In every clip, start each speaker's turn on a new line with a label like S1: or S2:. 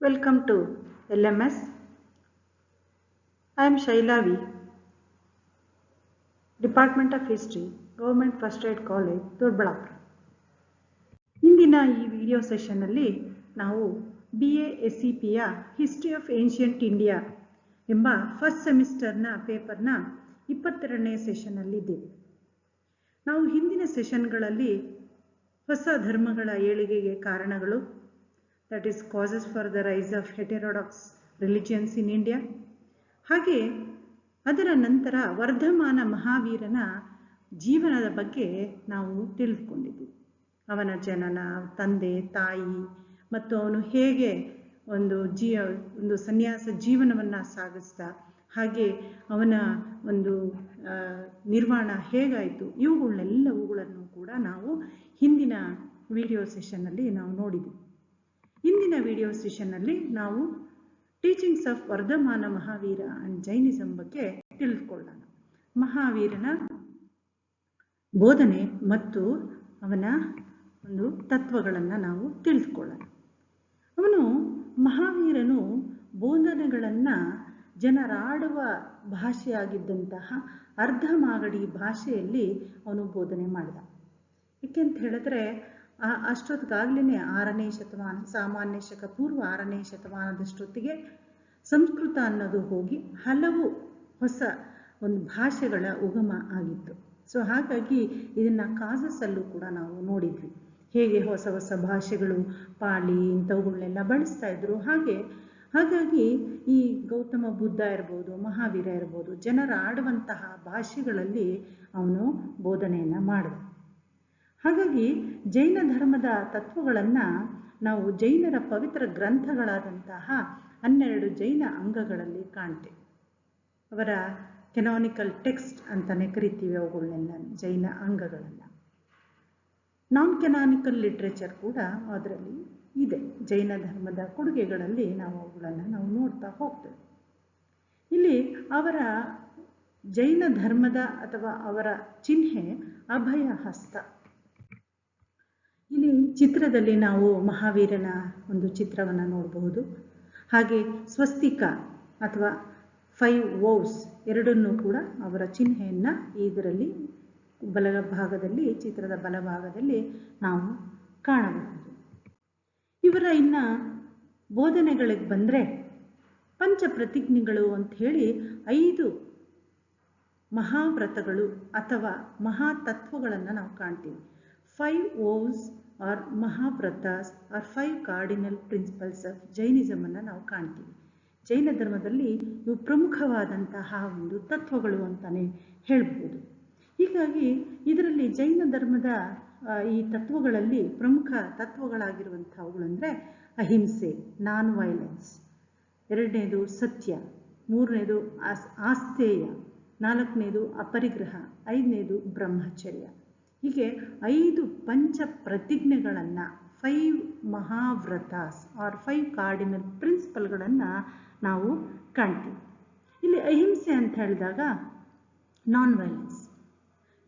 S1: Welcome to LMS. I am Shaila V. Department of History, Government First Aid College, Doddaballapura ಇಂದಿನ ಈ video ಸೆಷನ್ನಲ್ಲಿ ನಾವು B A S C ಪಿಯ history of ancient India ಎಂಬ first ಸೆಮಿಸ್ಟರ್ನ ಪೇಪರ್ನ ಇಪ್ಪತ್ತೆರಡನೇ ಸೆಷನ್ನಲ್ಲಿದ್ದೇವೆ ನಾವು ಹಿಂದಿನ ಸೆಷನ್ಗಳಲ್ಲಿ ಹೊಸ ಧರ್ಮಗಳ ಏಳಿಗೆಗೆ ಕಾರಣಗಳು that is causes for the rise of heterodox religions in India ಹಾಗೆ ಅದರ ನಂತರ ವರ್ಧಮಾನ ಮಹಾವೀರನ ಜೀವನದ ಬಗ್ಗೆ ನಾವು ತಿಳಿದುಕೊಂಡಿದ್ವಿ. ಅವನ ಜನನ ತಂದೆ ತಾಯಿ ಮತ್ತು ಅವನು ಹೇಗೆ ಒಂದು ಜೀ ಒಂದು ಸನ್ಯಾಸ ಜೀವನವನ್ನು ಸಾಗಿಸ್ದ ಹಾಗೆ ಅವನ ಒಂದು ಆ, ನಿರ್ವಾಣ ಹೇಗಾಯಿತು ಇವುಗಳನ್ನೆಲ್ಲವುಗಳನ್ನು ಕೂಡ ನಾವು ಹಿಂದಿನ ವಿಡಿಯೋ ಸೆಷನ್ನಲ್ಲಿ ನಾವು ನೋಡಿದ್ವಿ. ಇಂದಿನ ವಿಡಿಯೋ ಸೆಷನ್ನಲ್ಲಿ ನಾವು teachings of Vardhamana Mahavira and Jainism ಬಗ್ಗೆ ತಿಳಿದುಕೊಳ್ಳೋಣ ಮಹಾವೀರನ ಬೋಧನೆ ಮತ್ತು ಅವನ ಒಂದು ತತ್ವಗಳನ್ನು ನಾವು ತಿಳಿದುಕೊಳ್ಳೋಣ ಅವನು ಮಹಾವೀರನು ಬೋಧನೆಗಳನ್ನು ಜನರಾಡುವ ಭಾಷೆಯಾಗಿದ್ದಂತಹ ಅರ್ಧ ಮಾಗಡಿ ಭಾಷೆಯಲ್ಲಿ ಅವನು ಬೋಧನೆ ಮಾಡಿದ. ಏಕೆಂತ ಹೇಳಿದ್ರೆ ಅಷ್ಟೊತ್ತಿಗಾಗ್ಲೇ ಆರನೇ ಶತಮಾನ, ಸಾಮಾನ್ಯ ಶಕ, ಪೂರ್ವ ಆರನೇ ಶತಮಾನದಷ್ಟೊತ್ತಿಗೆ ಸಂಸ್ಕೃತ ಅನ್ನೋದು ಹೋಗಿ ಹಲವು ಹೊಸ ಒಂದು ಭಾಷೆಗಳ ಉಗಮ ಆಗಿತ್ತು. ಸೊ ಹಾಗಾಗಿ ಇದನ್ನು ಕಾಸಸ್ಸಲ್ಲೂ ಕೂಡ ನಾವು ನೋಡಿದ್ವಿ. ಹೇಗೆ ಹೊಸ ಹೊಸ ಭಾಷೆಗಳು, ಪಾಳಿ ಇಂಥವುಗಳನ್ನೆಲ್ಲ ಬಳಸ್ತಾ ಇದ್ರು. ಹಾಗೆ, ಹಾಗಾಗಿ ಈ ಗೌತಮ ಬುದ್ಧ ಇರ್ಬೋದು, ಮಹಾವೀರ ಇರ್ಬೋದು ಜನರ ಆಡುವಂತಹ ಭಾಷೆಗಳಲ್ಲಿ ಅವನು ಬೋಧನೆಯನ್ನು ಮಾಡಿದ. ಹಾಗಾಗಿ ಜೈನ ಧರ್ಮದ ತತ್ವಗಳನ್ನು ನಾವು ಜೈನರ ಪವಿತ್ರ ಗ್ರಂಥಗಳಾದಂತಹ ಹನ್ನೆರಡು ಜೈನ ಅಂಗಗಳಲ್ಲಿ ಕಾಣ್ತೇವೆ. ಅವರ ಕೆನಾನಿಕಲ್ ಟೆಕ್ಸ್ಟ್ ಅಂತಲೇ ಕರಿತೀವಿ ಅವುಗಳನ್ನೆಲ್ಲ ಜೈನ ಅಂಗಗಳನ್ನು. ನಾನ್ ಕೆನಾನಿಕಲ್ ಲಿಟ್ರೇಚರ್ ಕೂಡ ಅದರಲ್ಲಿ ಇದೆ. ಜೈನ ಧರ್ಮದ ಕೊಡುಗೆಗಳಲ್ಲಿ ನಾವು ಅವುಗಳನ್ನು ನಾವು ನೋಡ್ತಾ ಹೋಗ್ತೇವೆ. ಇಲ್ಲಿ ಅವರ ಜೈನ ಧರ್ಮದ ಅಥವಾ ಅವರ ಚಿಹ್ನೆ ಅಭಯ ಹಸ್ತ ಇಲ್ಲಿ ಚಿತ್ರದಲ್ಲಿ ನಾವು ಮಹಾವೀರನ ಒಂದು ಚಿತ್ರವನ್ನು ನೋಡಬಹುದು. ಹಾಗೆ ಸ್ವಸ್ತಿಕ ಅಥವಾ ಫೈವ್ ವೋವ್ಸ್ ಎರಡನ್ನೂ ಕೂಡ ಅವರ ಚಿಹ್ನೆಯನ್ನು ಇದರಲ್ಲಿ ಬಲ ಭಾಗದಲ್ಲಿ, ಚಿತ್ರದ ಬಲಭಾಗದಲ್ಲಿ ನಾವು ಕಾಣಬಹುದು. ಇವರ ಇನ್ನ ಬೋಧನೆಗಳಿಗೆ ಬಂದರೆ ಪಂಚ ಪ್ರತಿಜ್ಞೆಗಳು ಅಂತ ಹೇಳಿ ಐದು ಮಹಾವ್ರತಗಳು ಅಥವಾ ಮಹಾತತ್ವಗಳನ್ನು ನಾವು ಕಾಣ್ತೀವಿ. Five vows or mahavratas, or five cardinal principles of Jainism ಅನ್ನು ನಾವು ಕಾಣ್ತೀವಿ. ಜೈನ ಧರ್ಮದಲ್ಲಿ ಇವು ಪ್ರಮುಖವಾದಂತಹ ಒಂದು ತತ್ವಗಳು ಅಂತಾನೆ ಹೇಳ್ಬೋದು. ಹೀಗಾಗಿ ಇದರಲ್ಲಿ ಜೈನ ಧರ್ಮದ ಈ ತತ್ವಗಳಲ್ಲಿ ಪ್ರಮುಖ ತತ್ವಗಳಾಗಿರುವಂಥವುಗಳು ಅಂದರೆ ಅಹಿಂಸೆ, ನಾನ್ ವೈಲೆನ್ಸ್. ಎರಡನೇದು ಸತ್ಯ, ಮೂರನೇದು ಆಸ್, ಆಸ್ತೇಯ, ನಾಲ್ಕನೇದು ಅಪರಿಗ್ರಹ, ಐದನೇದು ಬ್ರಹ್ಮಚರ್ಯ. ಹೀಗೆ ಐದು ಪಂಚ ಪ್ರತಿಜ್ಞೆಗಳನ್ನು five mahavratas or five cardinal ಪ್ರಿನ್ಸಿಪಲ್ಗಳನ್ನು ನಾವು ಕಾಣ್ತೀವಿ. ಇಲ್ಲಿ ಅಹಿಂಸೆ ಅಂತ ಹೇಳಿದಾಗ ನಾನ್ ವೈಲೆನ್ಸ್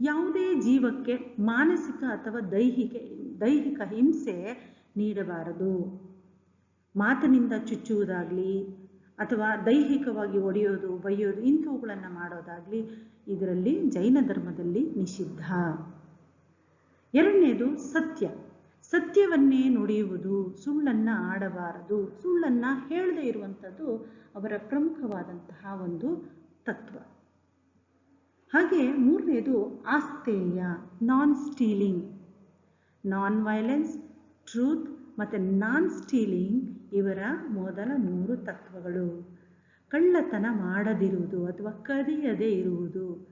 S1: ಯಾವುದೇ ಜೀವಕ್ಕೆ ಮಾನಸಿಕ ಅಥವಾ ದೈಹಿಕ ದೈಹಿಕ ಹಿಂಸೆ ನೀಡಬಾರದು. ಮಾತಿನಿಂದ ಚುಚ್ಚುವುದಾಗಲಿ ಅಥವಾ ದೈಹಿಕವಾಗಿ ಒಡೆಯೋದು ಬೈಯೋದು ಇಂಥವುಗಳನ್ನು ಮಾಡೋದಾಗಲಿ ಇದರಲ್ಲಿ ಜೈನ ಧರ್ಮದಲ್ಲಿ ನಿಷಿದ್ಧ. ಎರಡನೇದು ಸತ್ಯ. ಸತ್ಯವನ್ನೇ ನುಡಿಯುವುದು, ಸುಳ್ಳನ್ನು ಆಡಬಾರದು. ಸುಳ್ಳನ್ನು ಹೇಳದೇ ಇರುವಂಥದ್ದು ಅವರ ಪ್ರಮುಖವಾದಂತಹ ಒಂದು ತತ್ವ. ಹಾಗೆ ಮೂರನೇದು ಆಸ್ತೇಯ non stealing non violence truth ಮತ್ತು ನಾನ್ ಸ್ಟೀಲಿಂಗ್ ಇವರ ಮೊದಲ ಮೂರು ತತ್ವಗಳು. ಕಳ್ಳತನ ಮಾಡದಿರುವುದು ಅಥವಾ ಕದಿಯದೇ ಇರುವುದು.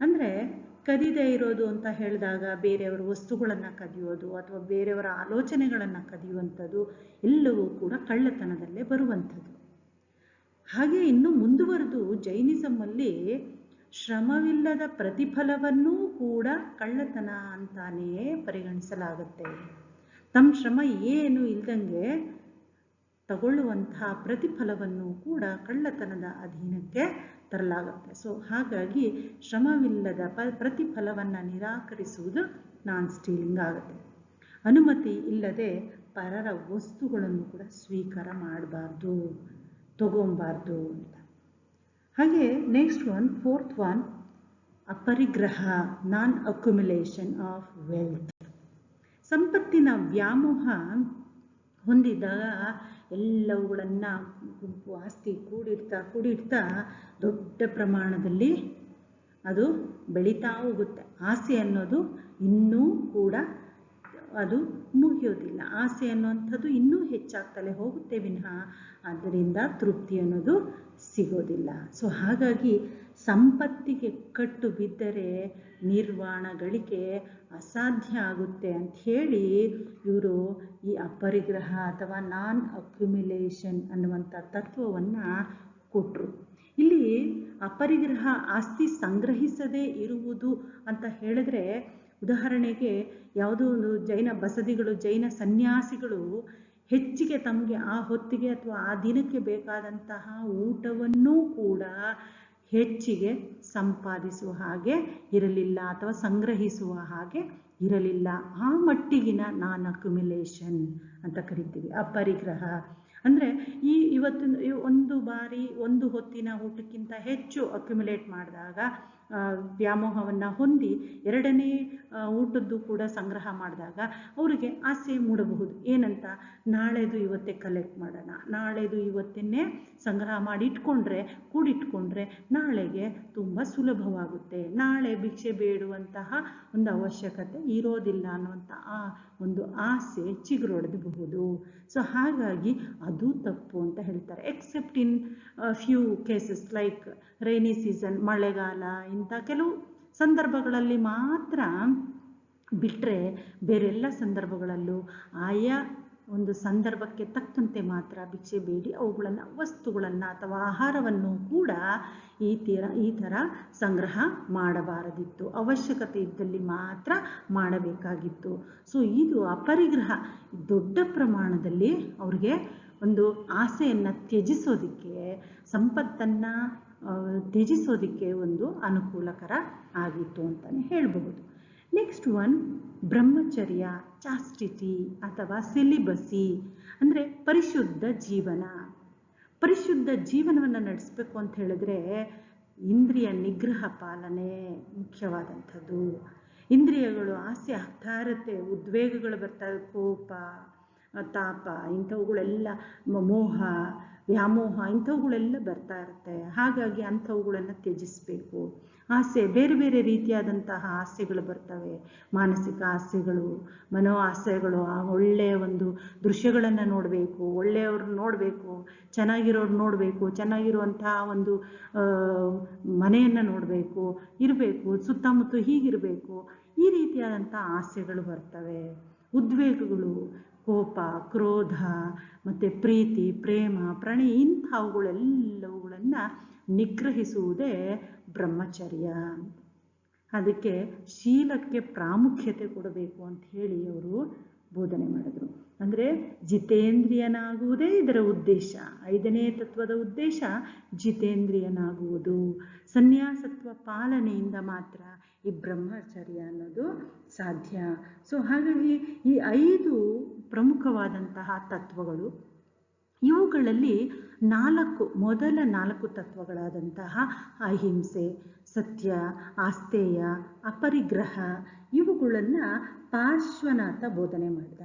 S1: ಅಂದರೆ ಕದಿದೇ ಇರೋದು ಅಂತ ಹೇಳಿದಾಗ ಬೇರೆಯವರ ವಸ್ತುಗಳನ್ನು ಕದಿಯೋದು ಅಥವಾ ಬೇರೆಯವರ ಆಲೋಚನೆಗಳನ್ನು ಕದಿಯುವಂಥದ್ದು ಎಲ್ಲವೂ ಕೂಡ ಕಳ್ಳತನದಲ್ಲೇ ಬರುವಂಥದ್ದು. ಹಾಗೆ ಇನ್ನು ಮುಂದುವರೆದು ಜೈನಿಸಮಲ್ಲಿ ಶ್ರಮವಿಲ್ಲದ ಪ್ರತಿಫಲವನ್ನೂ ಕೂಡ ಕಳ್ಳತನ ಅಂತಾನೇ ಪರಿಗಣಿಸಲಾಗುತ್ತೆ. ತಮ್ಮ ಶ್ರಮ ಏನು ಇಲ್ದಂಗೆ ತಗೊಳ್ಳುವಂತಹ ಪ್ರತಿಫಲವನ್ನು ಕೂಡ ಕಳ್ಳತನದ ಅಧೀನಕ್ಕೆ ತರಲಾಗುತ್ತೆ. ಸೊ ಹಾಗಾಗಿ ಶ್ರಮವಿಲ್ಲದ ಪ, ಪ್ರತಿಫಲವನ್ನು ನಿರಾಕರಿಸುವುದು ನಾನ್ ಸ್ಟೀಲಿಂಗ್ ಆಗುತ್ತೆ. ಅನುಮತಿ ಇಲ್ಲದೆ ಪರರ ವಸ್ತುಗಳನ್ನು ಕೂಡ ಸ್ವೀಕಾರ ಮಾಡಬಾರ್ದು, ತಗೊಂಬಾರ್ದು ಅಂತ. ಹಾಗೆ ನೆಕ್ಸ್ಟ್ ಒನ್ ಫೋರ್ತ್ ಒನ್ ಅಪರಿಗ್ರಹ ನಾನ್ ಅಕ್ಯುಮಿಲೇಷನ್ ಆಫ್ ವೆಲ್ತ್ ಸಂಪತ್ತಿನ ವ್ಯಾಮೋಹ ಹೊಂದಿದಾಗ ಎಲ್ಲವುಗಳನ್ನು ಗುಂಪು ಆಸ್ತಿ ಕೂಡಿಡ್ತಾ ಕೂಡಿಡ್ತಾ ದೊಡ್ಡ ಪ್ರಮಾಣದಲ್ಲಿ ಅದು ಬೆಳೀತಾ ಹೋಗುತ್ತೆ. ಆಸೆ ಅನ್ನೋದು ಇನ್ನೂ ಕೂಡ ಅದು ಮುಗಿಯೋದಿಲ್ಲ. ಆಸೆ ಅನ್ನುವಂಥದ್ದು ಇನ್ನೂ ಹೆಚ್ಚಾಗ್ತಲೇ ಹೋಗುತ್ತೆ ವಿನಃ. ಅದರಿಂದ ತೃಪ್ತಿ ಅನ್ನೋದು ಸಿಗೋದಿಲ್ಲ. ಸೊ ಹಾಗಾಗಿ ಸಂಪತ್ತಿಗೆ ಕಟ್ಟು ಬಿದ್ದರೆ ನಿರ್ವಾಣ ಗಳಿಕೆ ಅಸಾಧ್ಯ ಆಗುತ್ತೆ ಅಂತ ಹೇಳಿ ಇವರು ಈ ಅಪರಿಗ್ರಹ ಅಥವಾ ನಾನ್ ಅಕ್ಯುಮಿಲೇಷನ್ ಅನ್ನುವಂಥ ತತ್ವವನ್ನು ಕೊಟ್ಟರು ಇಲ್ಲಿ ಅಪರಿಗ್ರಹ ಆಸ್ತಿ ಸಂಗ್ರಹಿಸದೇ ಇರುವುದು ಅಂತ ಹೇಳಿದ್ರೆ ಉದಾಹರಣೆಗೆ ಯಾವುದೋ ಒಂದು ಜೈನ ಬಸದಿಗಳು, ಜೈನ ಸನ್ಯಾಸಿಗಳು ಹೆಚ್ಚಿಗೆ ತಮಗೆ ಆ ಹೊತ್ತಿಗೆ ಅಥವಾ ಆ ದಿನಕ್ಕೆ ಬೇಕಾದಂತಹ ಊಟವನ್ನೂ ಕೂಡ ಹೆಚ್ಚಿಗೆ ಸಂಪಾದಿಸುವ ಹಾಗೆ ಇರಲಿಲ್ಲ ಅಥವಾ ಸಂಗ್ರಹಿಸುವ ಹಾಗೆ ಇರಲಿಲ್ಲ. ಆ ಮಟ್ಟಿಗಿನ ನಾನ್ ಅಕ್ಯುಮಿಲೇಷನ್ ಅಂತ ಕರಿತೀವಿ. ಅಪರಿಗ್ರಹ. ಅಂದರೆ ಈ ಇವತ್ತಿನ ಒಂದು ಬಾರಿ ಒಂದು ಹೊತ್ತಿನ ಊಟಕ್ಕಿಂತ ಹೆಚ್ಚು ಅಕ್ಯುಮಿಲೇಟ್ ಮಾಡಿದಾಗ ವ್ಯಾಮೋಹವನ್ನು ಹೊಂದಿ ಎರಡನೇ ಊಟದ್ದು ಕೂಡ ಸಂಗ್ರಹ ಮಾಡಿದಾಗ ಅವರಿಗೆ ಆಸೆ ಮೂಡಬಹುದು. ಏನಂತ? ನಾಳೆದು ಇವತ್ತೇ ಕಲೆಕ್ಟ್ ಮಾಡೋಣ. ನಾಳೆದು ಇವತ್ತನ್ನೇ ಸಂಗ್ರಹ ಮಾಡಿ ಇಟ್ಕೊಂಡ್ರೆ, ಕೂಡಿಟ್ಕೊಂಡ್ರೆ ನಾಳೆಗೆ ತುಂಬ ಸುಲಭವಾಗುತ್ತೆ. ನಾಳೆ ಭಿಕ್ಷೆ ಬೇಡುವಂತಹ ಒಂದು ಅವಶ್ಯಕತೆ ಇರೋದಿಲ್ಲ ಅನ್ನುವಂಥ ಆ ಒಂದು ಆಸೆ ಚಿಗುರೊಡೆದಬಹುದು. ಸೊ ಹಾಗಾಗಿ ಅದು ತಪ್ಪು ಅಂತ ಹೇಳ್ತಾರೆ. Except in few cases like rainy season ಮಳೆಗಾಲ, ಇಂಥ ಕೆಲವು ಸಂದರ್ಭಗಳಲ್ಲಿ ಮಾತ್ರ ಬಿಟ್ಟರೆ ಬೇರೆಲ್ಲ ಸಂದರ್ಭಗಳಲ್ಲೂ ಆಯಾ ಒಂದು ಸಂದರ್ಭಕ್ಕೆ ತಕ್ಕಂತೆ ಮಾತ್ರ ಭಿಕ್ಷೆ ಬೇಡಿ. ಅವುಗಳನ್ನು, ವಸ್ತುಗಳನ್ನು ಅಥವಾ ಆಹಾರವನ್ನು ಕೂಡ ಈ ತೀರ, ಈ ಥರ ಸಂಗ್ರಹ ಮಾಡಬಾರದಿತ್ತು. ಅವಶ್ಯಕತೆ ಇದ್ದಲ್ಲಿ ಮಾತ್ರ ಮಾಡಬೇಕಾಗಿತ್ತು. ಸೊ ಇದು ಅಪರಿಗ್ರಹ. ದೊಡ್ಡ ಪ್ರಮಾಣದಲ್ಲಿ ಅವ್ರಿಗೆ ಒಂದು ಆಸೆಯನ್ನು ತ್ಯಜಿಸೋದಕ್ಕೆ, ಸಂಪತ್ತನ್ನು ತ್ಯಜಿಸೋದಕ್ಕೆ ಒಂದು ಅನುಕೂಲಕರ ಆಗಿತ್ತು ಅಂತಲೇ ಹೇಳಬಹುದು. ನೆಕ್ಸ್ಟ್ ಒನ್ ಬ್ರಹ್ಮಚರ್ಯ ಚಾಸ್ಟಿಟಿ ಅಥವಾ ಸಿಲಿಬಸಿ, ಅಂದರೆ ಪರಿಶುದ್ಧ ಜೀವನ. ಪರಿಶುದ್ಧ ಜೀವನವನ್ನು ನಡೆಸಬೇಕು ಅಂತ ಹೇಳಿದ್ರೆ ಇಂದ್ರಿಯ ನಿಗ್ರಹ ಪಾಲನೆ ಮುಖ್ಯವಾದಂಥದ್ದು. ಇಂದ್ರಿಯಗಳು ಆಸೆ ಆಗ್ತಾ ಇರುತ್ತೆ ಉದ್ವೇಗಗಳು ಬರ್ತಾ ಕೋಪ, ತಾಪ, ಇಂಥವುಗಳೆಲ್ಲ ಮೋಹ, ವ್ಯಾಮೋಹ, ಇಂಥವುಗಳೆಲ್ಲ ಬರ್ತಾ ಇರುತ್ತೆ. ಹಾಗಾಗಿ ಅಂಥವುಗಳನ್ನು ತ್ಯಜಿಸಬೇಕು. ಆಸೆ, ಬೇರೆ ಬೇರೆ ರೀತಿಯಾದಂತಹ ಆಸೆಗಳು ಬರ್ತವೆ. ಮಾನಸಿಕ ಆಸೆಗಳು ಮನೋ ಆಸೆಗಳು ಆ ಒಳ್ಳೆಯ ಒಂದು ದೃಶ್ಯಗಳನ್ನು ನೋಡಬೇಕು ಒಳ್ಳೆಯವ್ರನ್ನ ನೋಡಬೇಕು, ಚೆನ್ನಾಗಿರೋರು ನೋಡಬೇಕು, ಚೆನ್ನಾಗಿರುವಂತಹ ಒಂದು ಮನೆಯನ್ನು ನೋಡಬೇಕು, ಇರಬೇಕು, ಸುತ್ತಮುತ್ತ ಹೀಗಿರಬೇಕು, ಈ ರೀತಿಯಾದಂಥ ಆಸೆಗಳು ಬರ್ತವೆ. ಉದ್ವೇಗಗಳು, ಕೋಪ, ಕ್ರೋಧ, ಮತ್ತು ಪ್ರೀತಿ, ಪ್ರೇಮ, ಪ್ರಣಯ ಇಂಥವುಗಳೆಲ್ಲವುಗಳನ್ನು ನಿಗ್ರಹಿಸುವುದೇ ಬ್ರಹ್ಮಚರ್ಯ. ಅದಕ್ಕೆ ಶೀಲಕ್ಕೆ ಪ್ರಾಮುಖ್ಯತೆ ಕೊಡಬೇಕು ಅಂತ ಹೇಳಿ ಅವರು ಬೋಧನೆ ಮಾಡಿದ್ರು. ಅಂದರೆ ಜಿತೇಂದ್ರಿಯನಾಗುವುದೇ ಇದರ ಉದ್ದೇಶ. ಐದನೇ ತತ್ವದ ಉದ್ದೇಶ ಜಿತೇಂದ್ರಿಯನಾಗುವುದು. ಸನ್ಯಾಸತ್ವ ಪಾಲನೆಯಿಂದ ಮಾತ್ರ ಈ ಬ್ರಹ್ಮಚರ್ಯ ಅನ್ನೋದು ಸಾಧ್ಯ. ಸೊ ಹಾಗಾಗಿ ಈ ಐದು ಪ್ರಮುಖವಾದಂತಹ ತತ್ವಗಳು ಇವುಗಳಲ್ಲಿ ನಾಲ್ಕು, ಮೊದಲ ನಾಲ್ಕು ತತ್ವಗಳಾದಂತಹ ಅಹಿಂಸೆ, ಸತ್ಯ ಆಸ್ತೇಯ ಅಪರಿಗ್ರಹ, ಇವುಗಳನ್ನು ಪಾರ್ಶ್ವನಾಥ ಬೋಧನೆ ಮಾಡಿದ.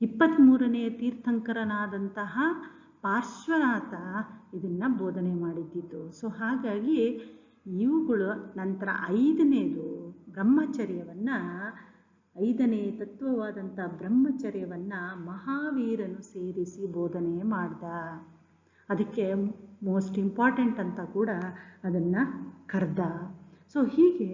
S1: ಇಪ್ಪತ್ತ್ಮೂರನೆಯ ತೀರ್ಥಂಕರನಾದಂತಹ ಪಾರ್ಶ್ವನಾಥ ಇದನ್ನು ಬೋಧನೆ ಮಾಡಿದ್ದಿತು ಸೊ ಹಾಗಾಗಿ ಇವುಗಳು ನಂತರ ಐದನೇದು ಬ್ರಹ್ಮಚರ್ಯವನ್ನು ಐದನೇ ತತ್ವವಾದಂಥ ಬ್ರಹ್ಮಚರ್ಯವನ್ನು ಮಹಾವೀರನು ಸೇರಿಸಿ ಬೋಧನೆ ಮಾಡ್ದ. ಅದಕ್ಕೆ ಮೋಸ್ಟ್ ಇಂಪಾರ್ಟೆಂಟ್ ಅಂತ ಕೂಡ ಅದನ್ನು ಕರೆದ. ಸೊ ಹೀಗೆ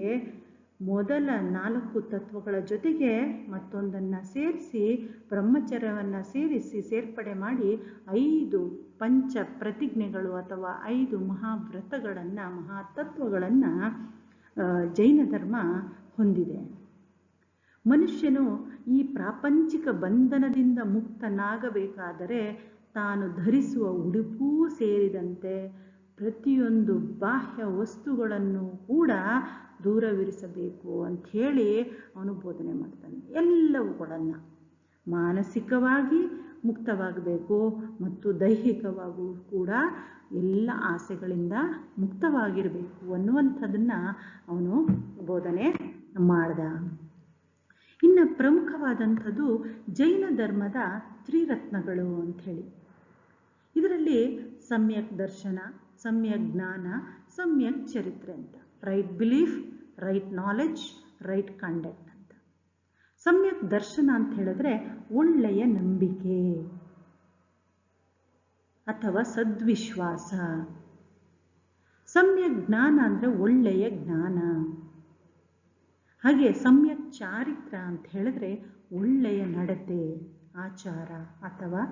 S1: ಮೊದಲ ನಾಲ್ಕು ತತ್ವಗಳ ಜೊತೆಗೆ ಮತ್ತೊಂದನ್ನು ಸೇರಿಸಿ ಬ್ರಹ್ಮಚರ್ಯವನ್ನು ಸೇರಿಸಿ ಸೇರ್ಪಡೆ ಮಾಡಿ ಐದು ಪಂಚ ಪ್ರತಿಜ್ಞೆಗಳು ಅಥವಾ ಐದು ಮಹಾವ್ರತಗಳನ್ನು, ಮಹಾತತ್ವಗಳನ್ನು ಜೈನ ಧರ್ಮ ಹೊಂದಿದೆ. ಮನುಷ್ಯನು ಈ ಪ್ರಾಪಂಚಿಕ ಬಂಧನದಿಂದ ಮುಕ್ತನಾಗಬೇಕಾದರೆ ತಾನು ಧರಿಸುವ ಉಡುಪೂ ಸೇರಿದಂತೆ ಪ್ರತಿಯೊಂದು ಬಾಹ್ಯ ವಸ್ತುಗಳನ್ನು ಕೂಡ ದೂರವಿರಿಸಬೇಕು ಅಂಥೇಳಿ ಅವನು ಬೋಧನೆ ಮಾಡ್ತಾನೆ. ಎಲ್ಲವುಗಳನ್ನು ಮಾನಸಿಕವಾಗಿ ಮುಕ್ತವಾಗಬೇಕು ಮತ್ತು ದೈಹಿಕವಾಗೂ ಕೂಡ ಎಲ್ಲ ಆಸೆಗಳಿಂದ ಮುಕ್ತವಾಗಿರಬೇಕು ಅನ್ನುವಂಥದ್ದನ್ನು ಅವನು ಬೋಧನೆ ಮಾಡ್ದ. ಇನ್ನು ಪ್ರಮುಖವಾದಂಥದ್ದು ಜೈನ ಧರ್ಮದ ತ್ರಿರತ್ನಗಳು ಅಂಥೇಳಿ. ಇದರಲ್ಲಿ ಸಮ್ಯಕ್ ದರ್ಶನ, ಸಮ್ಯಕ್ ಜ್ಞಾನ, ಸಮ್ಯಕ್ ಚರಿತ್ರೆ ಅಂತ. Right belief, right knowledge right conduct ಅಂತ. ಸಮ್ಯಕ್ ದರ್ಶನ ಅಂತ ಹೇಳಿದ್ರೆ ಒಳ್ಳೆಯ ನಂಬಿಕೆ ಅಥವಾ ಸದ್ವಿಶ್ವಾಸ. ಸಮ್ಯಕ್ ಜ್ಞಾನ ಅಂದರೆ ಒಳ್ಳೆಯ ಜ್ಞಾನ. ಹಾಗೆ ಸಮ್ಯಕ್ ಚಾರಿತ್ರ ಅಂತ ಹೇಳಿದ್ರೆ ಒಳ್ಳೆಯ ನಡತೆ, ಆಚಾರ ಅಥವಾ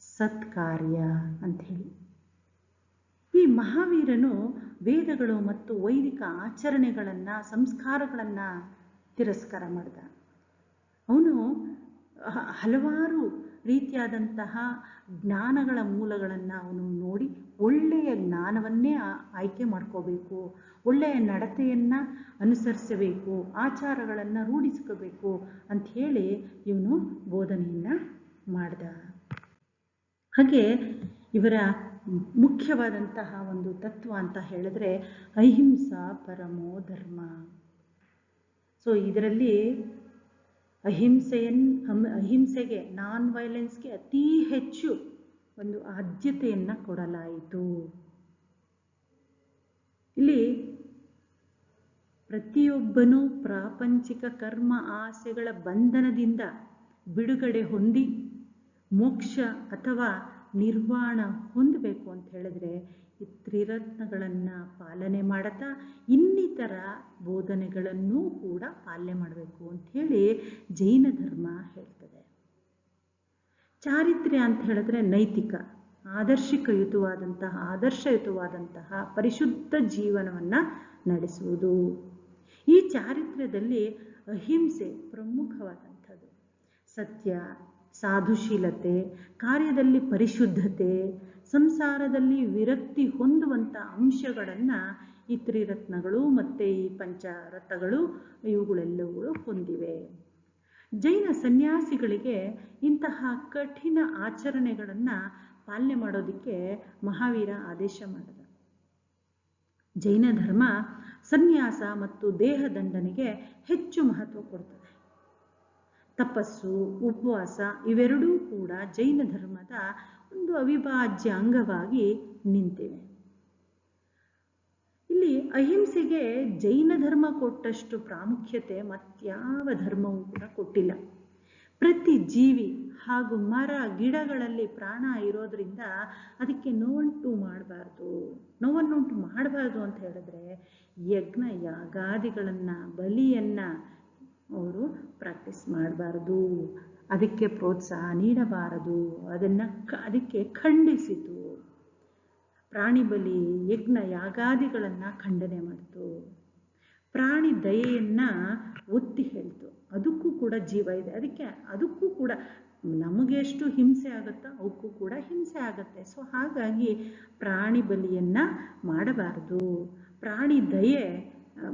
S1: ಸತ್ಕಾರ್ಯ ಅಂತ ಹೇಳಿ. ಈ ಮಹಾವೀರನು ವೇದಗಳು ಮತ್ತು ವೈದಿಕ ಆಚರಣೆಗಳನ್ನು, ಸಂಸ್ಕಾರಗಳನ್ನು ತಿರಸ್ಕಾರ ಮಾಡಿದ. ಅವನು ಹಲವಾರು ರೀತಿಯಾದಂತಹ ಜ್ಞಾನಗಳ ಮೂಲಗಳನ್ನು ಅವನು ನೋಡಿ ಒಳ್ಳೆಯ ಜ್ಞಾನವನ್ನೇ ಆಯ್ಕೆ ಮಾಡ್ಕೋಬೇಕು. ಒಳ್ಳೆಯ ನಡತೆಯನ್ನು ಅನುಸರಿಸಬೇಕು. ಆಚಾರಗಳನ್ನು ರೂಢಿಸ್ಕೋಬೇಕು ಅಂಥೇಳಿ ಇವನು ಬೋಧನೆಯನ್ನು ಮಾಡ್ದ. ಹಾಗೆ ಇವರ ಮುಖ್ಯವಾದಂತಹ ಒಂದು ತತ್ವ ಅಂತ ಹೇಳಿದ್ರೆ ಅಹಿಂಸಾ ಪರಮೋ ಧರ್ಮ. ಸೊ ಇದರಲ್ಲಿ ಅಹಿಂಸೆಯನ್ ಅಹಿಂಸೆಗೆ ನಾನ್ ವೈಲೆನ್ಸ್ಗೆ ಅತಿ ಹೆಚ್ಚು ಒಂದು ಆದ್ಯತೆಯನ್ನು ಕೊಡಲಾಯಿತು. ಇಲ್ಲಿ ಪ್ರತಿಯೊಬ್ಬನೂ ಪ್ರಾಪಂಚಿಕ ಕರ್ಮ ಆಸೆಗಳ ಬಂಧನದಿಂದ ಬಿಡುಗಡೆ ಹೊಂದಿ ಮೋಕ್ಷ ಅಥವಾ ನಿರ್ವಾಣ ಹೊಂದಬೇಕು ಅಂತ ಹೇಳಿದ್ರೆ ಈ ತ್ರಿರತ್ನಗಳನ್ನು ಪಾಲನೆ ಮಾಡುತ್ತಾ ಇನ್ನಿತರ ಬೋಧನೆಗಳನ್ನೂ ಕೂಡ ಪಾಲನೆ ಮಾಡಬೇಕು ಅಂಥೇಳಿ ಜೈನ ಧರ್ಮ ಹೇಳ್ತದೆ ಚಾರಿತ್ರ್ಯ ಅಂತ ಹೇಳಿದ್ರೆ ನೈತಿಕ ಆದರ್ಶಿಕಯುತವಾದಂತಹ ಆದರ್ಶಯುತವಾದಂತಹ ಪರಿಶುದ್ಧ ಜೀವನವನ್ನು ನಡೆಸುವುದು. ಈ ಚಾರಿತ್ರ್ಯದಲ್ಲಿ ಅಹಿಂಸೆ ಪ್ರಮುಖವಾದಂಥದ್ದು. ಸತ್ಯ, ಸಾಧುಶೀಲತೆ, ಕಾರ್ಯದಲ್ಲಿ ಪರಿಶುದ್ಧತೆ, ಸಂಸಾರದಲ್ಲಿ ವಿರಕ್ತಿ ಹೊಂದುವಂಥ ಅಂಶಗಳನ್ನು ಈ ತ್ರಿರತ್ನಗಳು ಮತ್ತು ಈ ಪಂಚರಥಗಳು ಇವುಗಳೆಲ್ಲವೂ ಹೊಂದಿವೆ. ಜೈನ ಸನ್ಯಾಸಿಗಳಿಗೆ ಇಂತಹ ಕಠಿಣ ಆಚರಣೆಗಳನ್ನು ಪಾಲನೆ ಮಾಡೋದಕ್ಕೆ ಮಹಾವೀರ ಆದೇಶ ಮಾಡಿದ. ಜೈನ ಧರ್ಮ ಸನ್ಯಾಸ ಮತ್ತು ದೇಹ ದಂಡನೆಗೆ ಹೆಚ್ಚು ಮಹತ್ವ ಕೊಡ್ತದೆ. ತಪಸ್ಸು, ಉಪವಾಸ ಇವೆರಡೂ ಕೂಡ ಜೈನ ಧರ್ಮದ ಒಂದು ಅವಿಭಾಜ್ಯ ಅಂಗವಾಗಿ ನಿಂತಿವೆ. ಇಲ್ಲಿ ಅಹಿಂಸೆಗೆ ಜೈನ ಧರ್ಮ ಕೊಟ್ಟಷ್ಟು ಪ್ರಾಮುಖ್ಯತೆ ಮತ್ಯಾವ ಧರ್ಮವೂ ಕೂಡ ಕೊಟ್ಟಿಲ್ಲ. ಪ್ರತಿ ಜೀವಿ ಹಾಗೂ ಮರ, ಗಿಡಗಳಲ್ಲಿ ಪ್ರಾಣ ಇರೋದ್ರಿಂದ ಅದಕ್ಕೆ ನೋವುಂಟು ಮಾಡಬಾರ್ದು. ನೋವನ್ನುಂಟು ಮಾಡಬಾರ್ದು ಅಂತ ಹೇಳಿದ್ರೆ ಯಜ್ಞ ಯಾಗಾದಿಗಳನ್ನು, ಬಲಿಯನ್ನ ಅವರು ಪ್ರಾಕ್ಟೀಸ್ ಮಾಡಬಾರ್ದು. ಅದಕ್ಕೆ ಪ್ರೋತ್ಸಾಹ ನೀಡಬಾರದು. ಅದನ್ನ ಅದಕ್ಕೆ ಖಂಡಿಸಿತು. ಪ್ರಾಣಿ ಬಲಿ ಯಜ್ಞ ಯಾಗಾದಿಗಳನ್ನು ಖಂಡನೆ ಮಾಡಿತು. ಪ್ರಾಣಿ ದಯೆಯನ್ನು ಒತ್ತಿ ಹೇಳ್ತು. ಅದಕ್ಕೂ ಕೂಡ ಜೀವ ಇದೆ. ಅದಕ್ಕೆ ಅದಕ್ಕೂ ಕೂಡ ನಮಗೆ ಎಷ್ಟು ಹಿಂಸೆ ಆಗುತ್ತೋ ಅವಕ್ಕೂ ಕೂಡ ಹಿಂಸೆ ಆಗುತ್ತೆ. ಸೊ ಹಾಗಾಗಿ ಪ್ರಾಣಿ ಬಲಿಯನ್ನು ಮಾಡಬಾರದು. ಪ್ರಾಣಿ ದಯೆ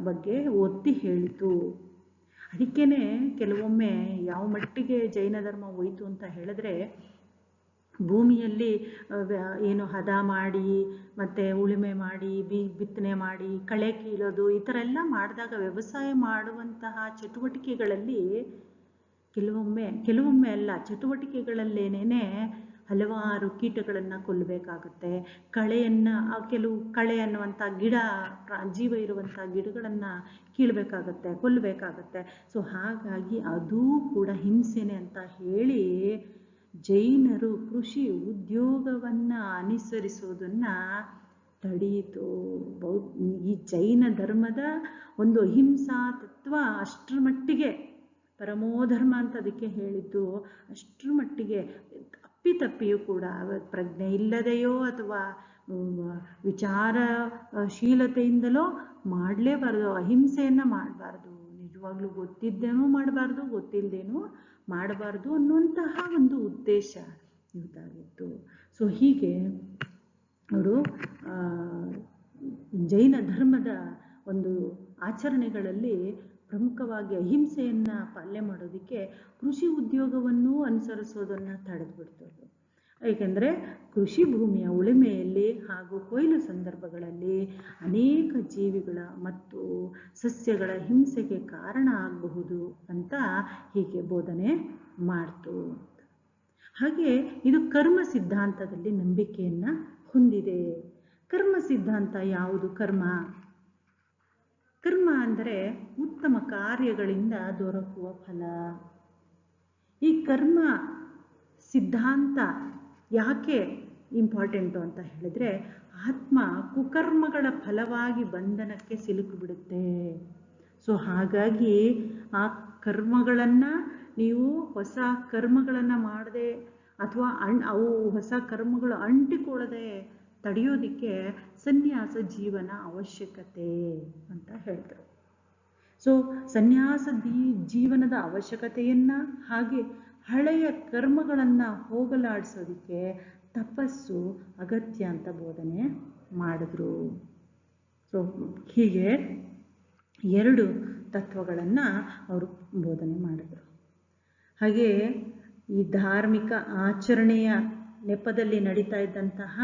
S1: ಬಗ್ಗೆ ಒತ್ತಿ ಹೇಳಿತು. ಅದಕ್ಕೇ ಕೆಲವೊಮ್ಮೆ ಯಾವ ಮಟ್ಟಿಗೆ ಜೈನ ಧರ್ಮ ಹೋಯಿತು ಅಂತ ಹೇಳಿದ್ರೆ ಭೂಮಿಯಲ್ಲಿ ಏನು ಹದ ಮಾಡಿ, ಮತ್ತೆ ಉಳುಮೆ ಮಾಡಿ, ಬಿ, ಬಿತ್ತನೆ ಮಾಡಿ, ಕಳೆ ಕೀಳೋದು, ಈ ಥರ ಎಲ್ಲ ಮಾಡಿದಾಗ ವ್ಯವಸಾಯ ಮಾಡುವಂತಹ ಚಟುವಟಿಕೆಗಳಲ್ಲಿ ಕೆಲವೊಮ್ಮೆ ಕೆಲವೊಮ್ಮೆ ಅಲ್ಲ ಚಟುವಟಿಕೆಗಳಲ್ಲೇನೇ ಹಲವಾರು ಕೀಟಗಳನ್ನು ಕೊಲ್ಲಬೇಕಾಗುತ್ತೆ. ಕಳೆಯನ್ನು ಕೆಲವು ಕಳೆ ಅನ್ನುವಂಥ ಗಿಡ ಜೀವ ಇರುವಂಥ ಗಿಡಗಳನ್ನು ಕೀಳಬೇಕಾಗತ್ತೆ, ಕೊಲ್ಲಬೇಕಾಗತ್ತೆ. ಸೊ, ಹಾಗಾಗಿ ಅದೂ ಕೂಡ ಹಿಂಸೆನೆ ಅಂತ ಹೇಳಿ ಜೈನರು ಕೃಷಿ ಉದ್ಯೋಗವನ್ನು ಅನುಸರಿಸೋದನ್ನು ತಡೆಯಿತು. ಬೌ ಈ ಜೈನ ಧರ್ಮದ ಒಂದು ಅಹಿಂಸಾ ತತ್ವ ಅಷ್ಟರ ಮಟ್ಟಿಗೆ ಪರಮೋಧರ್ಮ ಅಂತ ಅದಕ್ಕೆ ಹೇಳಿದ್ದು, ಅಷ್ಟರ ಮಟ್ಟಿಗೆ ಅಪ್ಪಿತಪ್ಪಿಯೂ ಕೂಡ, ಪ್ರಜ್ಞೆ ಇಲ್ಲದೆಯೋ ಅಥವಾ ವಿಚಾರಶೀಲತೆಯಿಂದಲೋ ಮಾಡಲೇಬಾರ್ದು, ಅಹಿಂಸೆಯನ್ನು ಮಾಡಬಾರ್ದು. ನಿಜವಾಗ್ಲೂ ಗೊತ್ತಿದ್ದೇನೂ ಮಾಡಬಾರ್ದು ಗೊತ್ತಿಲ್ಲದೇನೂ ಮಾಡಬಾರ್ದು ಅನ್ನುವಂತಹ ಒಂದು ಉದ್ದೇಶ ಇದಾಗಿತ್ತು. ಸೊ ಹೀಗೆ ಅವರು ಜೈನ ಧರ್ಮದ ಒಂದು ಆಚರಣೆಗಳಲ್ಲಿ ಪ್ರಮುಖವಾಗಿ ಅಹಿಂಸೆಯನ್ನು ಪಾಲನೆ ಮಾಡೋದಕ್ಕೆ ಕೃಷಿ ಉದ್ಯೋಗವನ್ನು ಅನುಸರಿಸೋದನ್ನು ತಡೆದ್ಬಿಡ್ತದೆ ಏಕೆಂದರೆ ಕೃಷಿ ಭೂಮಿಯ ಉಳುಮೆಯಲ್ಲಿ ಹಾಗೂ ಕೊಯ್ಲು ಸಂದರ್ಭಗಳಲ್ಲಿ ಅನೇಕ ಜೀವಿಗಳ ಮತ್ತು ಸಸ್ಯಗಳ ಹಿಂಸೆಗೆ ಕಾರಣ ಆಗಬಹುದು ಅಂತ ಹೀಗೆ ಬೋಧನೆ ಮಾಡ್ತು. ಹಾಗೆ ಇದು ಕರ್ಮ ಸಿದ್ಧಾಂತದಲ್ಲಿ ನಂಬಿಕೆಯನ್ನು ಹೊಂದಿದೆ. ಕರ್ಮ ಸಿದ್ಧಾಂತ ಯಾವುದು ಕರ್ಮ? ಕರ್ಮ ಅಂದರೆ ಉತ್ತಮ ಕಾರ್ಯಗಳಿಂದ ದೊರಕುವ ಫಲ. ಈ ಕರ್ಮ ಸಿದ್ಧಾಂತ ಯಾಕೆ ಇಂಪಾರ್ಟೆಂಟು ಅಂತ ಹೇಳಿದ್ರೆ ಆತ್ಮ ಕುಕರ್ಮಗಳ ಫಲವಾಗಿ ಬಂಧನಕ್ಕೆ ಸಿಲುಕಿಬಿಡುತ್ತೆ. ಸೊ ಹಾಗಾಗಿ ಆ ಕರ್ಮಗಳನ್ನು ನೀವು ಹೊಸ ಕರ್ಮಗಳನ್ನು ಮಾಡದೆ ಅಥವಾ ಅಣ್ ಅವು ಹೊಸ ಕರ್ಮಗಳು ಅಂಟಿಕೊಳ್ಳದೆ ತಡೆಯೋದಕ್ಕೆ ಸನ್ಯಾಸ ಜೀವನ ಅವಶ್ಯಕತೆ ಅಂತ ಹೇಳಿದ್ರು ಸೊ ಸನ್ಯಾಸ ಜೀವನದ ಅವಶ್ಯಕತೆಯನ್ನು ಹಾಗೆ ಹಳೆಯ ಕರ್ಮಗಳನ್ನು ಹೋಗಲಾಡಿಸೋದಕ್ಕೆ ತಪಸ್ಸು ಅಗತ್ಯ ಅಂತ ಬೋಧನೆ ಮಾಡಿದ್ರು. ಸೊ ಹೀಗೆ ಎರಡು ತತ್ವಗಳನ್ನು ಅವರು ಬೋಧನೆ ಮಾಡಿದ್ರು. ಹಾಗೆ ಈ ಧಾರ್ಮಿಕ ಆಚರಣೆಯ ನೆಪದಲ್ಲಿ ನಡೀತಾ ಇದ್ದಂತಹ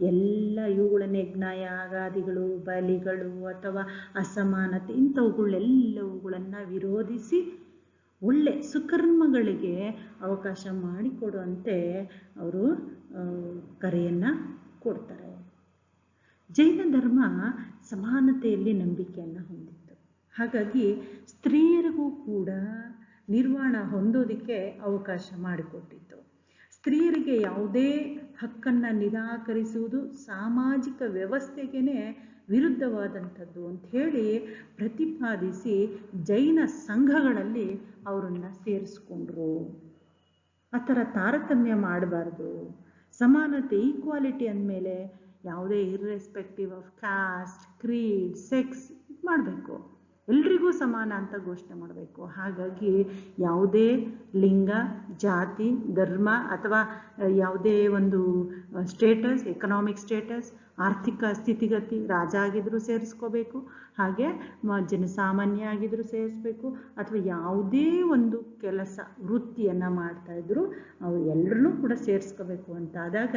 S1: ಎಲ್ಲ ಇವುಗಳನ್ನೇ ಯಾಗಾದಿಗಳು ಬಲಿಗಳು ಅಥವಾ ಅಸಮಾನತೆ ಇಂಥವುಗಳೆಲ್ಲವುಗಳನ್ನು ವಿರೋಧಿಸಿ ಒಳ್ಳೆ ಸುಕರ್ಮಗಳಿಗೆ ಅವಕಾಶ ಮಾಡಿಕೊಡುವಂತೆ ಅವರು ಕರೆಯನ್ನು ಕೊಡ್ತಾರೆ. ಜೈನ ಧರ್ಮ ಸಮಾನತೆಯಲ್ಲಿ ನಂಬಿಕೆಯನ್ನು ಹೊಂದಿತ್ತು. ಹಾಗಾಗಿ ಸ್ತ್ರೀಯರಿಗೂ ಕೂಡ ನಿರ್ವಾಣ ಹೊಂದೋದಕ್ಕೆ ಅವಕಾಶ ಮಾಡಿಕೊಟ್ಟಿತ್ತು. ಸ್ತ್ರೀಯರಿಗೆ ಯಾವುದೇ ಹಕ್ಕನ್ನು ನಿರಾಕರಿಸುವುದು ಸಾಮಾಜಿಕ ವ್ಯವಸ್ಥೆಗೇ ವಿರುದ್ಧವಾದಂಥದ್ದು ಅಂತ ಹೇಳಿ ಪ್ರತಿಪಾದಿಸಿ ಜೈನ ಸಂಘಗಳಲ್ಲಿ ಅವರನ್ನು ಸೇರಿಸ್ಕೊಂಡ್ರು. ಆ ಥರ ತಾರತಮ್ಯ ಮಾಡಬಾರ್ದು. ಸಮಾನತೆ ಈಕ್ವಾಲಿಟಿ ಅಂದಮೇಲೆ ಯಾವುದೇ irrespective of caste creed sex ಮಾಡಬೇಕು. ಎಲ್ರಿಗೂ ಸಮಾನ ಅಂತ ಘೋಷಣೆ ಮಾಡಬೇಕು. ಹಾಗಾಗಿ ಯಾವುದೇ ಲಿಂಗ, ಜಾತಿ, ಧರ್ಮ ಅಥವಾ ಯಾವುದೇ ಒಂದು ಸ್ಟೇಟಸ್ ಎಕನಾಮಿಕ್ ಸ್ಟೇಟಸ್ ಆರ್ಥಿಕ ಸ್ಥಿತಿಗತಿ, ರಾಜ ಆಗಿದ್ರೂ ಸೇರಿಸ್ಕೋಬೇಕು. ಹಾಗೆ ಜನಸಾಮಾನ್ಯ ಆಗಿದ್ರೂ ಸೇರಿಸ್ಬೇಕು. ಅಥವಾ ಯಾವುದೇ ಒಂದು ಕೆಲಸ, ವೃತ್ತಿಯನ್ನು ಮಾಡ್ತಾ ಇದ್ರು ಅವ್ರು ಎಲ್ಲರನ್ನೂ ಕೂಡ ಸೇರಿಸ್ಕೋಬೇಕು ಅಂತಾದಾಗ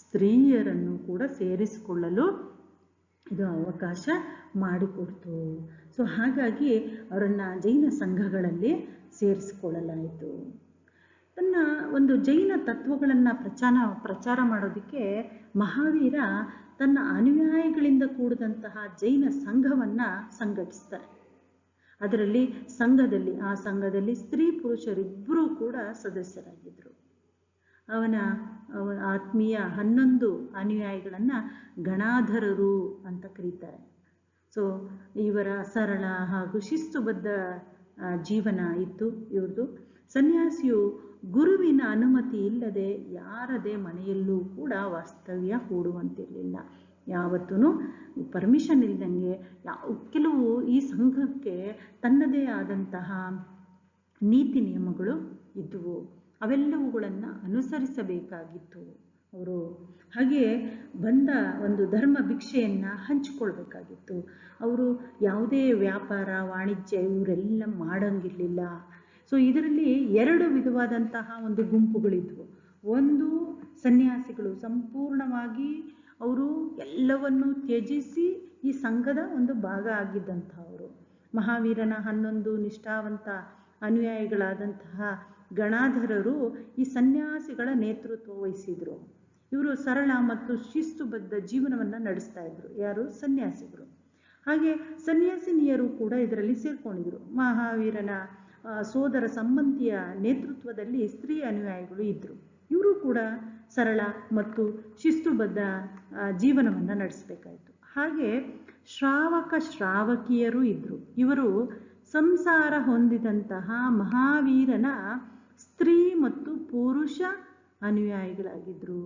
S1: ಸ್ತ್ರೀಯರನ್ನು ಕೂಡ ಸೇರಿಸಿಕೊಳ್ಳಲು ಇದು ಅವಕಾಶ ಮಾಡಿಕೊಡ್ತು. ಸೊ ಹಾಗಾಗಿ ಅವರನ್ನು ಜೈನ ಸಂಘಗಳಲ್ಲಿ ಸೇರಿಸಿಕೊಳ್ಳಲಾಯಿತು. ತನ್ನ ಒಂದು ಜೈನ ತತ್ವಗಳನ್ನು ಪ್ರಚಾರ ಪ್ರಚಾರ ಮಾಡೋದಕ್ಕೆ ಮಹಾವೀರ ತನ್ನ ಅನುಯಾಯಿಗಳಿಂದ ಕೂಡಿದಂತಹ ಜೈನ ಸಂಘವನ್ನು ಸಂಘಟಿಸ್ತಾರೆ. ಅದರಲ್ಲಿ ಸಂಘದಲ್ಲಿ, ಆ ಸಂಘದಲ್ಲಿ ಸ್ತ್ರೀ ಪುರುಷರಿಬ್ಬರೂ ಕೂಡ ಸದಸ್ಯರಾಗಿದ್ದರು ಅವನ ಆತ್ಮೀಯ ಹನ್ನೊಂದು ಅನುಯಾಯಿಗಳನ್ನು ಗಣಾಧರರು ಅಂತ ಕರೀತಾರೆ. ಸೊ ಇವರ ಸರಳ ಹಾಗೂ ಶಿಸ್ತುಬದ್ಧ ಜೀವನ ಇತ್ತು ಇವ್ರದ್ದು ಸನ್ಯಾಸಿಯು ಗುರುವಿನ ಅನುಮತಿ ಇಲ್ಲದೆ ಯಾರದೇ ಮನೆಯಲ್ಲೂ ಕೂಡ ವಾಸ್ತವ್ಯ ಹೂಡುವಂತಿರಲಿಲ್ಲ. ಯಾವತ್ತೂ ಪರ್ಮಿಷನ್ ಇಲ್ದಂಗೆ ಯಾವ, ಕೆಲವು ಈ ಸಂಘಕ್ಕೆ ತನ್ನದೇ ಆದಂತಹ ನೀತಿ ನಿಯಮಗಳು ಇದ್ದುವು ಅವೆಲ್ಲವುಗಳನ್ನು ಅನುಸರಿಸಬೇಕಾಗಿತ್ತು. ಅವರು. ಹಾಗೆ ಬಂದ ಒಂದು ಧರ್ಮ ಭಿಕ್ಷೆಯನ್ನು ಹಂಚಿಕೊಳ್ಬೇಕಾಗಿತ್ತು. ಅವರು ಯಾವುದೇ ವ್ಯಾಪಾರ, ವಾಣಿಜ್ಯ ಇವರೆಲ್ಲ ಮಾಡೋಂಗಿರಲಿಲ್ಲ. ಸೊ ಇದರಲ್ಲಿ ಎರಡು ವಿಧವಾದಂತಹ ಒಂದು ಗುಂಪುಗಳಿದ್ವು. ಒಂದು ಸನ್ಯಾಸಿಗಳು. ಸಂಪೂರ್ಣವಾಗಿ ಅವರು ಎಲ್ಲವನ್ನು ತ್ಯಜಿಸಿ ಈ ಸಂಘದ ಒಂದು ಭಾಗ ಆಗಿದ್ದಂಥವರು. ಮಹಾವೀರನ ಹನ್ನೊಂದು ನಿಷ್ಠಾವಂತ ಅನುಯಾಯಿಗಳಾದಂತಹ ಗಣಾಧರರು ಈ ಸನ್ಯಾಸಿಗಳ ನೇತೃತ್ವ ವಹಿಸಿದರು. ಇವರು ಸರಳ ಮತ್ತು ಶಿಸ್ತುಬದ್ಧ ಜೀವನವನ್ನು ನಡೆಸ್ತಾ ಇದ್ರು. ಯಾರು? ಸನ್ಯಾಸಿಗಳು. ಹಾಗೆ ಸನ್ಯಾಸಿನಿಯರು ಕೂಡ ಇದರಲ್ಲಿ ಸೇರ್ಕೊಂಡಿದ್ರು. ಮಹಾವೀರನ ಸೋದರ ಸಂಬಂಧಿಯ ನೇತೃತ್ವದಲ್ಲಿ ಸ್ತ್ರೀ ಅನುಯಾಯಿಗಳು ಇದ್ದರು ಇವರು ಕೂಡ ಸರಳ ಮತ್ತು ಶಿಸ್ತುಬದ್ಧ ಜೀವನವನ್ನು ನಡೆಸಬೇಕಾಯಿತು. ಹಾಗೆ ಶ್ರಾವಕ ಶ್ರಾವಕಿಯರು ಇದ್ದರು ಇವರು ಸಂಸಾರ ಹೊಂದಿದಂತಹ ಮಹಾವೀರನ ಸ್ತ್ರೀ ಮತ್ತು ಪುರುಷ ಅನುಯಾಯಿಗಳಾಗಿದ್ದರು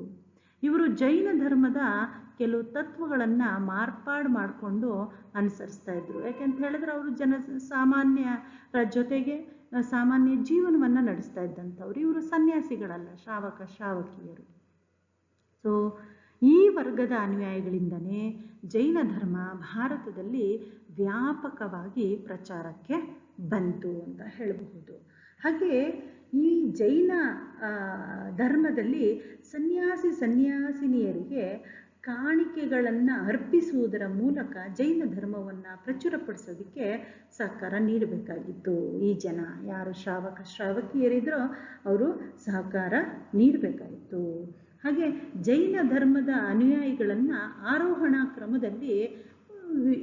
S1: ಇವರು ಜೈನ ಧರ್ಮದ ಕೆಲವು ತತ್ವಗಳನ್ನು ಮಾರ್ಪಾಡು ಮಾಡಿಕೊಂಡು ಅನುಸರಿಸ್ತಾ ಇದ್ರು. ಯಾಕೆಂತ ಹೇಳಿದ್ರೆ ಅವರು ಜನ ಸಾಮಾನ್ಯರ ಜೊತೆಗೆ ಸಾಮಾನ್ಯ ಜೀವನವನ್ನು ನಡೆಸ್ತಾ ಇದ್ದಂಥವ್ರು. ಇವರು ಸನ್ಯಾಸಿಗಳಲ್ಲ, ಶ್ರಾವಕ, ಶ್ರಾವಕಿಯರು. ಸೊ ಈ ವರ್ಗದ ಅನುಯಾಯಿಗಳಿಂದನೇ ಜೈನ ಧರ್ಮ ಭಾರತದಲ್ಲಿ ವ್ಯಾಪಕವಾಗಿ ಪ್ರಚಾರಕ್ಕೆ ಬಂತು ಅಂತ ಹೇಳಬಹುದು. ಹಾಗೆ ಈ ಜೈನ ಧರ್ಮದಲ್ಲಿ ಸನ್ಯಾಸಿ ಸನ್ಯಾಸಿನಿಯರಿಗೆ ಕಾಣಿಕೆಗಳನ್ನು ಅರ್ಪಿಸುವುದರ ಮೂಲಕ ಜೈನ ಧರ್ಮವನ್ನು ಪ್ರಚುರಪಡಿಸೋದಕ್ಕೆ ಸಹಕಾರ ನೀಡಬೇಕಾಗಿತ್ತು. ಈ ಜನ ಯಾರು ಶ್ರಾವಕ, ಶ್ರಾವಕಿಯರಿದ್ರೋ ಅವರು ಸಹಕಾರ ನೀಡಬೇಕಾಗಿತ್ತು. ಹಾಗೆ ಜೈನ ಧರ್ಮದ ಅನುಯಾಯಿಗಳನ್ನು ಆರೋಹಣ ಕ್ರಮದಲ್ಲಿ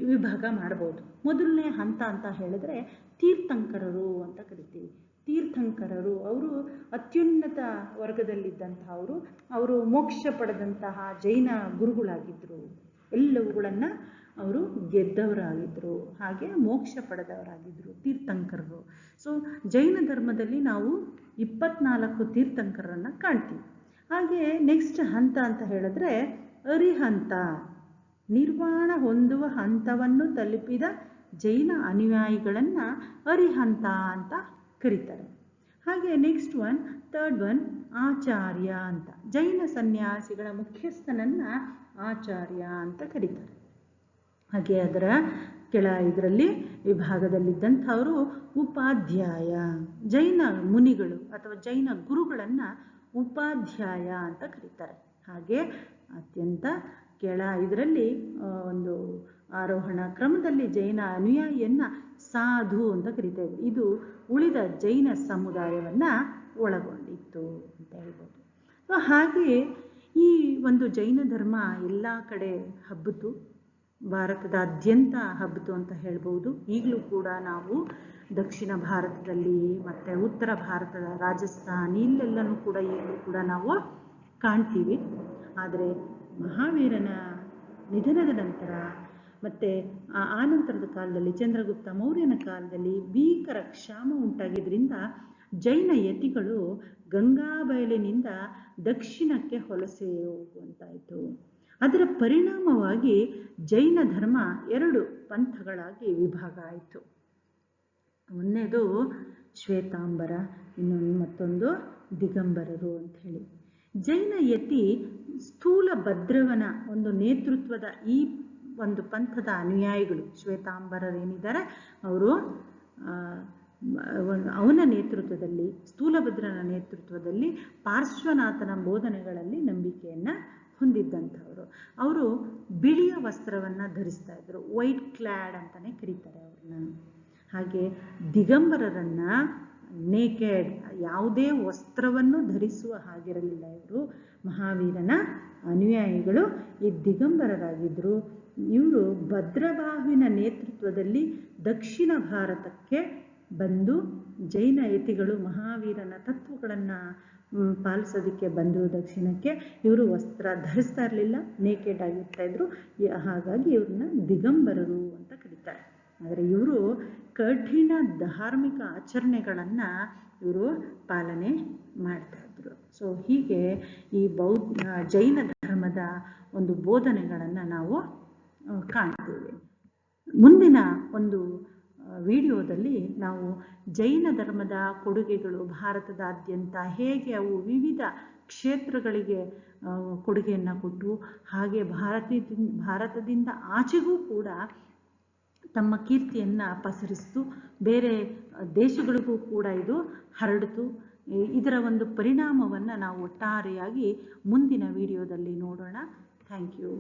S1: ವಿಭಾಗ ಮಾಡ್ಬೋದು. ಮೊದಲನೇ ಹಂತ ಅಂತ ಹೇಳಿದ್ರೆ ತೀರ್ಥಂಕರರು ಅಂತ ಕರಿತೀವಿ. ತೀರ್ಥಂಕರರು, ಅವರು ಅತ್ಯುನ್ನತ ವರ್ಗದಲ್ಲಿದ್ದಂಥವರು ಅವರು ಮೋಕ್ಷ ಪಡೆದಂತಹ ಜೈನ ಗುರುಗಳಾಗಿದ್ದರು ಎಲ್ಲವುಗಳನ್ನು ಅವರು ಗೆದ್ದವರಾಗಿದ್ದರು ಹಾಗೆ ಮೋಕ್ಷ ಪಡೆದವರಾಗಿದ್ದರು ತೀರ್ಥಂಕರರು. ಸೊ ಜೈನ ಧರ್ಮದಲ್ಲಿ ನಾವು ಇಪ್ಪತ್ನಾಲ್ಕು ತೀರ್ಥಂಕರನ್ನು ಕಾಣ್ತೀವಿ. ಹಾಗೆ ನೆಕ್ಸ್ಟ್ ಹಂತ ಅಂತ ಹೇಳಿದ್ರೆ ಅರಿಹಂತ. ನಿರ್ವಾಣ ಹೊಂದುವ ಹಂತವನ್ನು ತಲುಪಿದ ಜೈನ ಅನುಯಾಯಿಗಳನ್ನು ಅರಿಹಂತ ಅಂತ ಕರೀತಾರೆ. ಹಾಗೆ ನೆಕ್ಸ್ಟ್ ಒನ್ ಥರ್ಡ್ ಒನ್ ಆಚಾರ್ಯ ಅಂತ. ಜೈನ ಸನ್ಯಾಸಿಗಳ ಮುಖ್ಯಸ್ಥನನ್ನ ಆಚಾರ್ಯ ಅಂತ ಕರೀತಾರೆ. ಹಾಗೆ ಅದರ ಕೆಳ ಇದರಲ್ಲಿ ವಿಭಾಗದಲ್ಲಿದ್ದಂಥವರು ಉಪಾಧ್ಯಾಯ, ಜೈನ ಮುನಿಗಳು ಅಥವಾ ಜೈನ ಗುರುಗಳನ್ನು ಉಪಾಧ್ಯಾಯ ಅಂತ ಕರೀತಾರೆ. ಹಾಗೆ ಅತ್ಯಂತ ಕೆಳ ಇದರಲ್ಲಿ ಒಂದು ಆರೋಹಣ ಕ್ರಮದಲ್ಲಿ ಜೈನ ಅನುಯಾಯಿಯನ್ನ ಸಾಧು ಅಂತ ಕರಿತೇವೆ. ಇದು ಉಳಿದ ಜೈನ ಸಮುದಾಯವನ್ನ ಒಳಗೊಂಡಿತ್ತು ಅಂತ ಹೇಳ್ಬೋದು. ಸೊ ಹಾಗೆ ಈ ಒಂದು ಜೈನ ಧರ್ಮ ಎಲ್ಲ ಕಡೆ ಹಬ್ಬಿತು, ಭಾರತದಾದ್ಯಂತ ಹಬ್ಬಿತು ಅಂತ ಹೇಳ್ಬೋದು. ಈಗಲೂ ಕೂಡ ನಾವು ದಕ್ಷಿಣ ಭಾರತದಲ್ಲಿ ಮತ್ತು ಉತ್ತರ ಭಾರತದ ರಾಜಸ್ಥಾನ ಇಲ್ಲೆಲ್ಲನೂ ಕೂಡ ಈಗಲೂ ಕೂಡ ನಾವು ಕಾಣ್ತೀವಿ. ಆದರೆ ಮಹಾವೀರನ ನಿಧನದ ನಂತರ ಮತ್ತು ಆ ನಂತರದ ಕಾಲದಲ್ಲಿ, ಚಂದ್ರಗುಪ್ತ ಮೌರ್ಯನ ಕಾಲದಲ್ಲಿ ಭೀಕರ ಕ್ಷಾಮ ಉಂಟಾಗಿದ್ದರಿಂದ ಜೈನ ಯತಿಗಳು ಗಂಗಾ ಬಯಲಿನಿಂದ ದಕ್ಷಿಣಕ್ಕೆ ಹೊಲಸೆ ಹೋಗುವಂತಾಯಿತು. ಅದರ ಪರಿಣಾಮವಾಗಿ ಜೈನ ಧರ್ಮ ಎರಡು ಪಂಥಗಳಾಗಿ ವಿಭಾಗ ಆಯಿತು. ಒಂದನೇದು ಶ್ವೇತಾಂಬರ, ಇನ್ನೊಂದು ಮತ್ತೊಂದು ದಿಗಂಬರರು ಅಂತ ಹೇಳಿ. ಜೈನ ಯತಿ ಸ್ಥೂಲ ಭದ್ರವನ ಒಂದು ನೇತೃತ್ವದ ಈ ಒಂದು ಪಂಥದ ಅನುಯಾಯಿಗಳು. ಶ್ವೇತಾಂಬರರೇನಿದ್ದಾರೆ? ಅವರು ಅವನ ನೇತೃತ್ವದಲ್ಲಿ, ಸ್ಥೂಲಭದ್ರನ ನೇತೃತ್ವದಲ್ಲಿ ಪಾರ್ಶ್ವನಾಥನ ಬೋಧನೆಗಳಲ್ಲಿ ನಂಬಿಕೆಯನ್ನು ಹೊಂದಿದ್ದಂಥವರು. ಅವರು ಬಿಳಿಯ ವಸ್ತ್ರವನ್ನು ಧರಿಸ್ತಾ ಇದ್ರು. ವೈಟ್ ಕ್ಲಾಡ್ ಅಂತಲೇ ಕರೀತಾರೆ ಅವ್ರನ್ನ ಹಾಗೆ ದಿಗಂಬರರನ್ನ ನೇಕೆಡ್, ಯಾವುದೇ ವಸ್ತ್ರವನ್ನು ಧರಿಸುವ ಹಾಗಿರಲಿಲ್ಲ ಇವರು. ಮಹಾವೀರನ ಅನುಯಾಯಿಗಳು ಈ ದಿಗಂಬರರಾಗಿದ್ದರು ಇವರು ಭದ್ರಬಾಹುವಿನ ನೇತೃತ್ವದಲ್ಲಿ ದಕ್ಷಿಣ ಭಾರತಕ್ಕೆ ಬಂದು ಜೈನ ಯತಿಗಳು ಮಹಾವೀರನ ತತ್ವಗಳನ್ನು ಪಾಲಿಸೋದಕ್ಕೆ ಬಂದರು ದಕ್ಷಿಣಕ್ಕೆ. ಇವರು ವಸ್ತ್ರ ಧರಿಸ್ತಾ ಇರಲಿಲ್ಲ, ನೇಕೆಡ್ ಆಗಿರ್ತಾ ಇದ್ರು. ಹಾಗಾಗಿ ಇವ್ರನ್ನ ದಿಗಂಬರರು ಅಂತ ಕರೀತಾರೆ. ಆದರೆ ಇವರು ಕಠಿಣ ಧಾರ್ಮಿಕ ಆಚರಣೆಗಳನ್ನು ಇವರು ಪಾಲನೆ ಮಾಡ್ತಾ ಇದ್ರು. ಸೊ ಹೀಗೆ ಈ ಬೌದ್ಧ, ಜೈನ ಧರ್ಮದ ಒಂದು ಬೋಧನೆಗಳನ್ನು ನಾವು ಕಾಣ್ತೀವಿ. ಮುಂದಿನ ಒಂದು ವಿಡಿಯೋದಲ್ಲಿ ನಾವು ಜೈನ ಧರ್ಮದ ಕೊಡುಗೆಗಳು ಭಾರತದಾದ್ಯಂತ ಹೇಗೆ ಅವು ವಿವಿಧ ಕ್ಷೇತ್ರಗಳಿಗೆ ಕೊಡುಗೆಯನ್ನು ಕೊಟ್ಟು ಹಾಗೆ ಭಾರತದಿಂದ ಭಾರತದಿಂದ ಆಚೆಗೂ ಕೂಡ ತಮ್ಮ ಕೀರ್ತಿಯನ್ನು ಪಸರಿಸಿತು. ಬೇರೆ ದೇಶಗಳಿಗೂ ಕೂಡ ಇದು ಹರಡಿತು. ಇದರ ಒಂದು ಪರಿಣಾಮವನ್ನು ನಾವು ಒಟ್ಟಾರೆಯಾಗಿ ಮುಂದಿನ ವಿಡಿಯೋದಲ್ಲಿ ನೋಡೋಣ. Thank you.